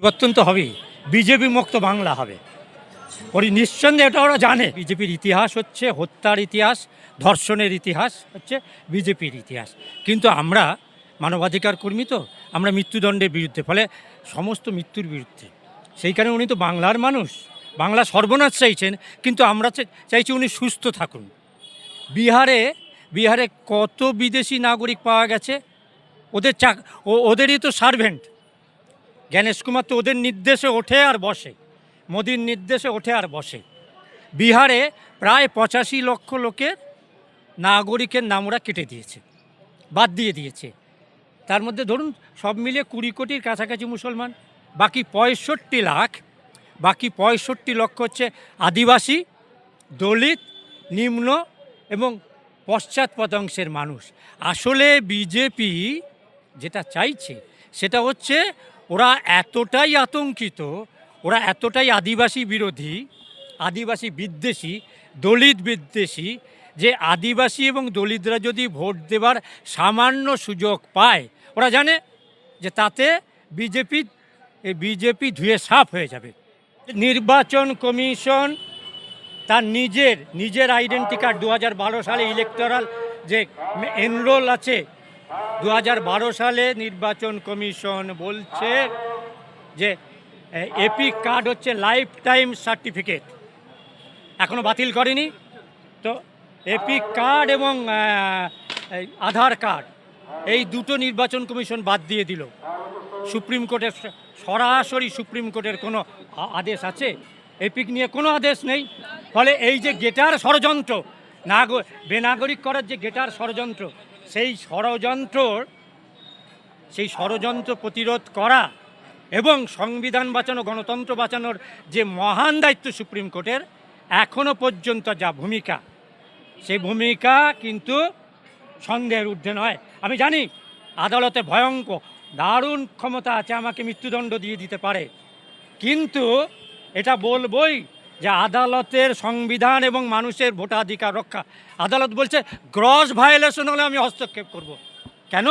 পরিবর্তন তো হবেই। বিজেপি মুক্ত বাংলা হবে। পরি নিঃসন্দেহে এটা ওরা জানে। বিজেপির ইতিহাস হচ্ছে হত্যার ইতিহাস, ধর্ষণের ইতিহাস হচ্ছে বিজেপির ইতিহাস। কিন্তু আমরা মানবাধিকার কর্মী তো, আমরা মৃত্যুদণ্ডের বিরুদ্ধে, ফলে সমস্ত মৃত্যুর বিরুদ্ধে। সেই কারণে উনি তো বাংলার মানুষ। বাংলা সর্বনাশ চাইছেন, কিন্তু আমরা চাই- চাইছি উনি সুস্থ থাকুন। বিহারে বিহারে কত বিদেশি নাগরিক পাওয়া গেছে? ওদের চাক ওদেরই তো সার্ভেন্ট জ্ঞানেশ কুমার তো ওদের নির্দেশে ওঠে আর বসে, মোদির নির্দেশে ওঠে আর বসে। বিহারে প্রায় পঁচাশি লক্ষ লোকের নাগরিকের নাম ওরা কেটে দিয়েছে, বাদ দিয়ে দিয়েছে। তার মধ্যে ধরুন, সব মিলিয়ে কুড়ি কোটির কাছাকাছি মুসলমান, বাকি পঁয়ষট্টি লাখ, বাকি পঁয়ষট্টি লক্ষ হচ্ছে আদিবাসী, দলিত, নিম্ন এবং পশ্চাৎপদ অংশের মানুষ। আসলে বিজেপি যেটা চাইছে, সেটা হচ্ছে ওরা এতটাই আতঙ্কিত, ওরা এতটাই আদিবাসী বিরোধী, আদিবাসী বিদ্বেষী, দলিত বিদ্বেষী যে আদিবাসী এবং দলিতরা যদি ভোট দেবার সামান্য সুযোগ পায়, ওরা জানে যে তাতে বিজেপি বিজেপি ধুয়ে সাফ হয়ে যাবে। নির্বাচন কমিশন তার নিজের নিজের আইডেন্টি কার্ড দু হাজার বারো সালে ইলেকটোরাল যে এনরোল আছে দু হাজার বারো সালে নির্বাচন কমিশন বলছে যে এপিক কার্ড হচ্ছে লাইফ টাইম সার্টিফিকেট। এখনও বাতিল করেনি। তো এপিক কার্ড এবং আধার কার্ড, এই দুটো নির্বাচন কমিশন বাদ দিয়ে দিল। সুপ্রিম কোর্টের সরাসরি সুপ্রিম কোর্টের কোনো আদেশ আছে? এপিক নিয়ে কোনো আদেশ নেই। ফলে এই যে গেটার ষড়যন্ত্র, নাগ, বেনাগরিক করার যে গেটার ষড়যন্ত্র সেই ষড়যন্ত্রর, সেই ষড়যন্ত্র প্রতিরোধ করা এবং সংবিধান বাঁচানো, গণতন্ত্র বাঁচানোর যে মহান দায়িত্ব সুপ্রিম কোর্টের, এখনও পর্যন্ত যা ভূমিকা, সেই ভূমিকা কিন্তু সন্দেহের ঊর্ধ্বে নয়। আমি জানি আদালতে ভয়ঙ্কর, দারুণ ক্ষমতা আছে, আমাকে মৃত্যুদণ্ড দিয়ে দিতে পারে। কিন্তু এটা বলবই যে আদালতের সংবিধান এবং মানুষের ভোটাধিকার রক্ষা। আদালত বলছে, গ্রস ভায়োলেশন হলে আমি হস্তক্ষেপ করব। কেন?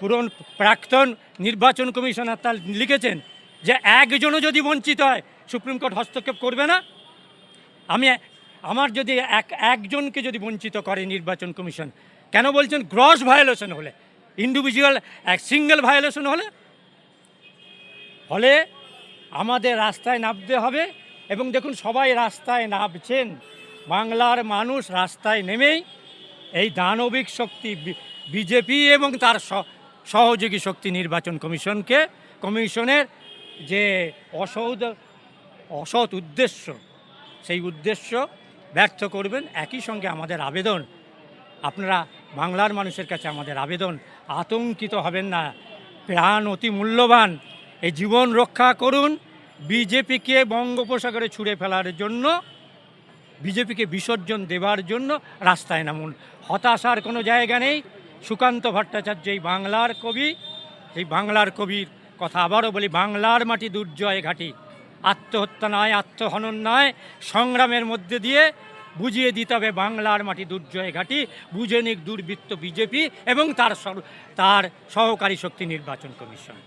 পুরন প্রাক্তন নির্বাচন কমিশনার তার লিখেছেন যে, একজনও যদি বঞ্চিত হয়, সুপ্রিম কোর্ট হস্তক্ষেপ করবে না? আমি আমার যদি এক, একজনকে যদি বঞ্চিত করে নির্বাচন কমিশন, কেন বলছেন গ্রস ভায়োলেশন হলে? ইন্ডিভিজুয়াল, এক সিঙ্গেল ভায়োলেশন হলে? ফলে আমাদের রাস্তায় নামতে হবে এবং দেখুন সবাই রাস্তায় নামছেন। বাংলার মানুষ রাস্তায় নেমেই এই দানবিক শক্তি বিজেপি এবং তার সহযোগী শক্তি নির্বাচন কমিশনকে, কমিশনের যে অসৎ অসৎ উদ্দেশ্য, সেই উদ্দেশ্য ব্যর্থ করবেন। একই সঙ্গে আমাদের আবেদন, আপনারা বাংলার মানুষের কাছে আমাদের আবেদন, আতঙ্কিত হবেন না। প্রাণ অতি মূল্যবান। এই জীবন রক্ষা করুন বিজেপিকে বঙ্গোপসাগরে ছুঁড়ে ফেলার জন্য, বিজেপিকে বিসর্জন দেবার জন্য রাস্তায় নামুন। হতাশার কোনো জায়গা নেই। সুকান্ত ভট্টাচার্য এই বাংলার কবি। এই বাংলার কবির কথা আবারও বলি, বাংলার মাটি দুর্জয় ঘাটি। আত্মহত্যা নয়, আত্মহনন নয়, সংগ্রামের মধ্যে দিয়ে বুঝিয়ে দিতে হবে বাংলার মাটি দুর্জয় ঘাটি। বুঝে নিক দুর্বৃত্ত বিজেপি এবং তার তার সহকারী শক্তি নির্বাচন কমিশন।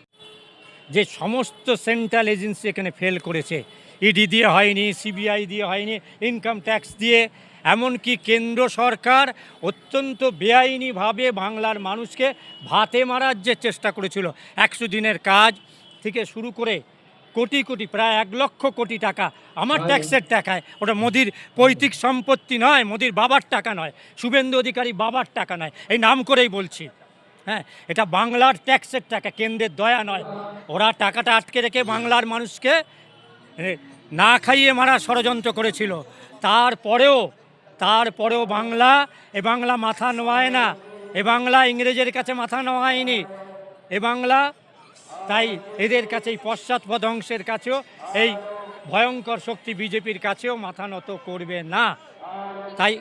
যে সমস্ত সেন্ট্রাল এজেন্সি এখানে ফেল করেছে। ইডি দিয়ে হয়নি সিবিআই দিয়ে হয়নি ইনকাম ট্যাক্স দিয়ে এমনকি কেন্দ্র সরকার অত্যন্ত বেআইনিভাবে বাংলার মানুষকে ভাতে মারার যে চেষ্টা করেছিল। একশো দিনের কাজ থেকে শুরু করে কোটি কোটি প্রায় এক লক্ষ কোটি টাকা আমার ট্যাক্সের টাকায়। ওটা মোদির পৈতৃক সম্পত্তি নয় মোদির বাবার টাকা নয় শুভেন্দু অধিকারী বাবার টাকা নয় এই নাম করেই বলছি। হ্যাঁ এটা বাংলার ট্যাক্সের টাকা, কেন্দ্রের দয়া নয়। ওরা টাকাটা আটকে রেখে বাংলার মানুষকে না খাইয়ে মারা ষড়যন্ত্র করেছিল। তারপরেও তারপরেও বাংলা, এ বাংলা মাথা নোয়ায় না। এ বাংলা ইংরেজের কাছে মাথা নোয়ায়নি। এ বাংলা, তাই এদের কাছে এই পশ্চাৎপদ অংশের কাছেও, এই ভয়ঙ্কর শক্তি বিজেপির কাছেও মাথা নত করবে না। তাই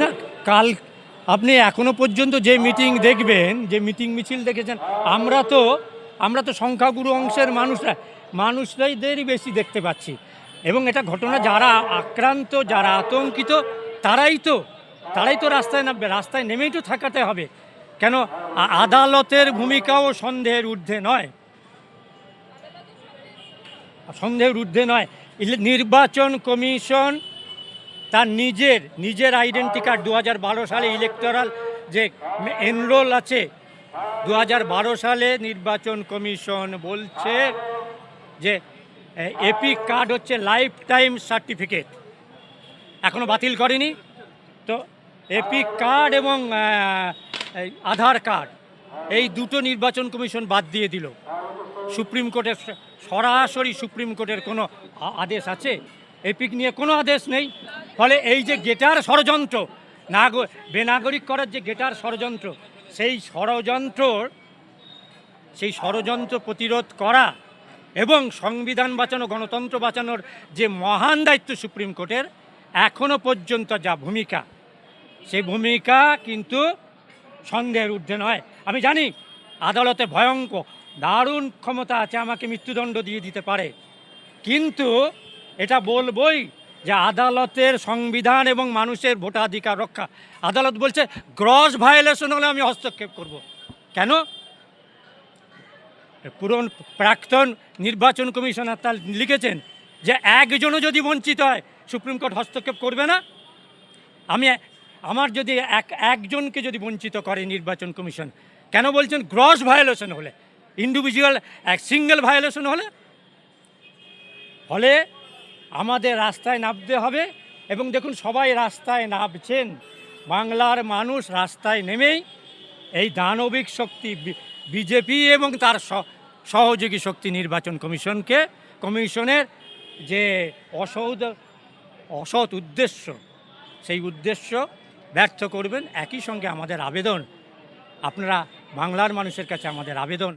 না, কাল আপনি এখনও পর্যন্ত যে মিটিং দেখবেন, যে মিটিং মিছিল দেখেছেন, আমরা তো আমরা তো সংখ্যাগুরু অংশের মানুষরা মানুষরাইদেরই বেশি দেখতে পাচ্ছি। এবং এটা ঘটনা যারা আক্রান্ত, যারা আতঙ্কিত, তারাই তো তারাই তো রাস্তায় নামবে, রাস্তায় নেমেই তো থাকাতে হবে। কেন, আদালতের ভূমিকাও সন্দেহের ঊর্ধ্বে নয়। সন্দেহের ঊর্ধ্বে নয়। নির্বাচন কমিশন তার নিজের নিজের আইডেন্টি কার্ড দু হাজার বারো সালে ইলেকটোরাল যে এনরোল আছে দু হাজার বারো সালে নির্বাচন কমিশন বলছে যে এপি কার্ড হচ্ছে লাইফ টাইম সার্টিফিকেট এখনও বাতিল করেনি। তো এপি কার্ড এবং আধার কার্ড এই দুটো নির্বাচন কমিশন বাদ দিয়ে দিল। সুপ্রিম কোর্টের সরাসরি সুপ্রিম কোর্টের কোনো আদেশ আছে? এপিক নিয়ে কোনো আদেশ নেই। ফলে এই যে গেটার ষড়যন্ত্র, নাগ, বেনাগরিক করার যে গেটার ষড়যন্ত্র, সেই ষড়যন্ত্রর, সেই ষড়যন্ত্র প্রতিরোধ করা এবং সংবিধান বাঁচানো, গণতন্ত্র বাঁচানোর যে মহান দায়িত্ব সুপ্রিম কোর্টের, এখনও পর্যন্ত যা ভূমিকা সেই ভূমিকা কিন্তু সন্দেহের ঊর্ধ্বে নয়। আমি জানি আদালতে ভয়ঙ্কর, দারুণ ক্ষমতা আছে, আমাকে মৃত্যুদণ্ড দিয়ে দিতে পারে। কিন্তু এটা বলবই যে আদালতের সংবিধান এবং মানুষের ভোটাধিকার রক্ষা। আদালত বলছে, গ্রস ভায়োলেশন হলে আমি হস্তক্ষেপ করব। কেন? পুরন প্রাক্তন নির্বাচন কমিশনার তার লিখেছেন যে, একজনও যদি বঞ্চিত হয়, সুপ্রিম কোর্ট হস্তক্ষেপ করবে না? আমি আমার যদি এক, একজনকে যদি বঞ্চিত করে নির্বাচন কমিশন, কেন বলছেন গ্রস ভায়োলেশন হলে? ইন্ডিভিজুয়াল, এক সিঙ্গেল ভায়োলেশন হলে? ফলে আমাদের রাস্তায় নামতে হবে এবং দেখুন সবাই রাস্তায় নামছেন। বাংলার মানুষ রাস্তায় নেমেই এই দানবিক শক্তি বিজেপি এবং তার সহযোগী শক্তি নির্বাচন কমিশনকে, কমিশনের যে অসৌদ, অসৎ উদ্দেশ্য, সেই উদ্দেশ্য ব্যর্থ করবেন। একই সঙ্গে আমাদের আবেদন, আপনারা বাংলার মানুষের কাছে আমাদের আবেদন।